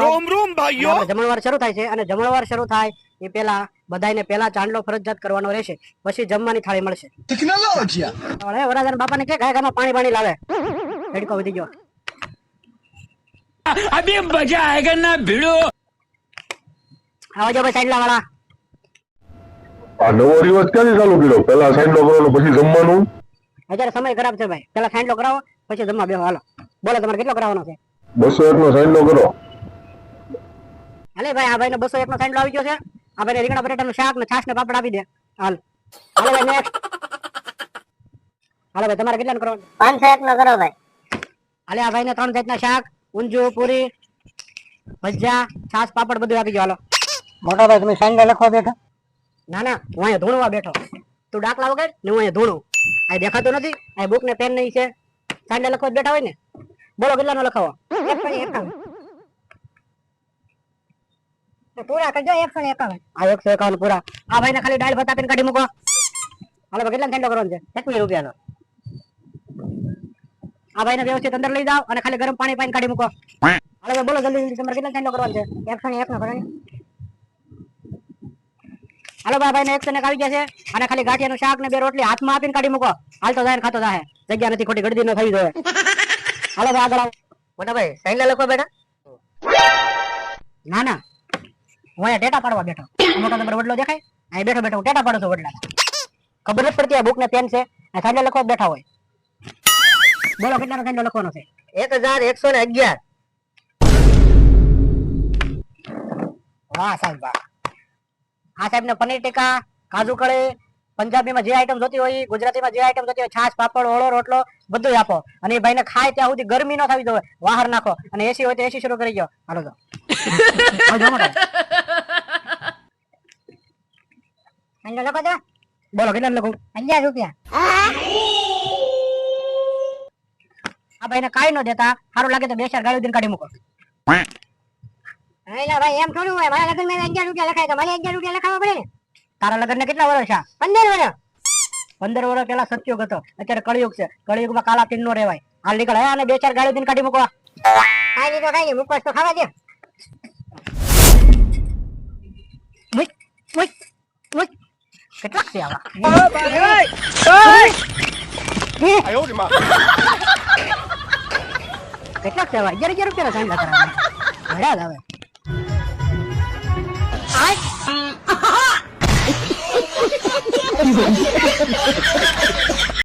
રોમ રોમ ભાઈઓ! જમણવાર શરૂ થાય છે અને જમણવાર શરૂ થાય એ પહેલા બધાને પહેલા ચાંદલો ફરજિયાત કરવાનો રહેશે. પછી જમવાની થાળી મળશે. ટેકનોલોજી હવે વરાજાના બાપાને કે ગાય ગામાં પાણી પાણી લાવે. હેડકો વધી ગયો. અબે મજા આયેગા ના ભીડો? આવજો ભાઈ ચાંદલા વાળા આ નવો રિવાજ ક્યાંથી ચાલુ કર્યો? પેલા સાઈડલો કરવાનો પછી જમવાનું? અત્યારે સમય ખરાબ છે ભાઈ. પેલા સાઈડલો કરાવો પછી જમવા બેહો. હાલો. બોલો તમારે કેટલો કરાવવાનો છે? બસો એક નો સાઈડલો કરો. હાલે ભાઈ આ ભાઈને બસો એક નો સાઈડલો આવી ગયો છે. આ ભાઈ રીંગણા બટેટાનું શાક ને છાશ ને પાપડ આપી દે. હાલ. હાલે ભાઈ નેક્સ્ટ હાલે ભાઈ તમારે કેટલાનું કરવાનું? પાંચસો એક નો કરો ભાઈ. હાલે આ ભાઈને ત્રણ જાતના શાક ઊંધિયું પૂરી ભજીયા છાશ પાપડ બધું આપી ગયો હાલો. મોટા ભાઈ તમે સાંડે લખવા બેઠો? ના ના હું અહીંયા ધૂણવા બેઠો. તું ડાકલા વગર ને હું અહીંયા ધૂણું. આ દેખાતું નથી. આ બુક ને પેન નહીં છે. સાંડે લખવા બેઠા હોય ને. બોલો કેટલાનો લખાવો? પૂરા કરજો એકસો ને એકાવન આ એકસો એકાવન પૂરા. આ ભાઈને ખાલી દાળ ભાત આપીને કાઢી મૂકો. હાલો કેટલા ઠંડો કરવાનો છે? એકવીસ રૂપિયાનો. આ ભાઈને વ્યવસ્થિત અંદર લઈ જાવ અને ખાલી ગરમ પાણી પાઈને કાઢી મૂકો. હાલો બોલો જલ્દી જલ્દી, તમારે કેટલા ઠંડો કરવાનો છે? એકસો ને એક નો કરો હાલો ભાઈ એકસો ને એક આવી ગયા છે. અને ખાલી ગાંઠિયાનું શાક ને બે રોટલી હાથમાં આપીને કાઢી મૂકો. હાલતો જાય ને ખાતો જાય જગ્યા નથી ખોટી ગળદી ન થઈ જોઈએ. હાલો ભાઈ આગળ આવો. મોટા ભાઈ સાઈન લખો બેટા ના ના. હું અહીંયા ટેટા પાડવા બેઠો આ મોટો નંબર વડલો દેખાય? અહીં બેઠો બેઠો હું ટેટા પાડું છું વડલા ખબર નથી પડતી આ બુક ને પેન છે. આ સાંજે લખવા બેઠા હોય. બોલો કેટલાનો સાંજે લખવાનો છે? એક હજાર એકસો ને અગિયાર. વાહ સાહેબ વાહ. આ સાહેબ ને પનીર ટીકા કાજુ કળી પંજાબીમાં જે આઈટમ જોતી હોય ગુજરાતીમાં જે આઈટમ જોતી હોય છાશ પાપડ ઓળો રોટલો બધું આપો. અને એ ભાઈને ખાય ત્યાં સુધી ગરમી ન થવી જોઈએ વાહર નાખો. અને એસી હોય તો એસી શરૂ કરી ગયો હાલો તો આવજો લખો તો. બોલો કેટલા લખું? અગિયાર રૂપિયા. આ ભાઈને કાઈ ન દેતા. સારું લાગે તો બે ચાર ગાડી કાઢી મૂકો. એટલે ભાઈ એમ થોડું હોય. મારા લગ્ન અગિયાર રૂપિયા લખાય તો અગિયાર રૂપિયા લખાવવા પડે ને? તારા લગ્ન ને કેટલા વર્ષ છે પંદર વર્ષ. પંદર વર્ષ પેલા સત્યુગ હતો. અત્યારે કળિયુગ છે. કળિયુગમાં કાલા તીન નો રેવાય હાલ નીકળ. અને બે ચાર ગાડી દિન કાઢી મૂકો. ખાઈ લીધો ખાઈ લીધો. મુખવાસ તો ખાવા દે せやわ。あばやいおいえありま。でかくては、ギャルギャルキャラじゃんだからね。あらだめ。はい。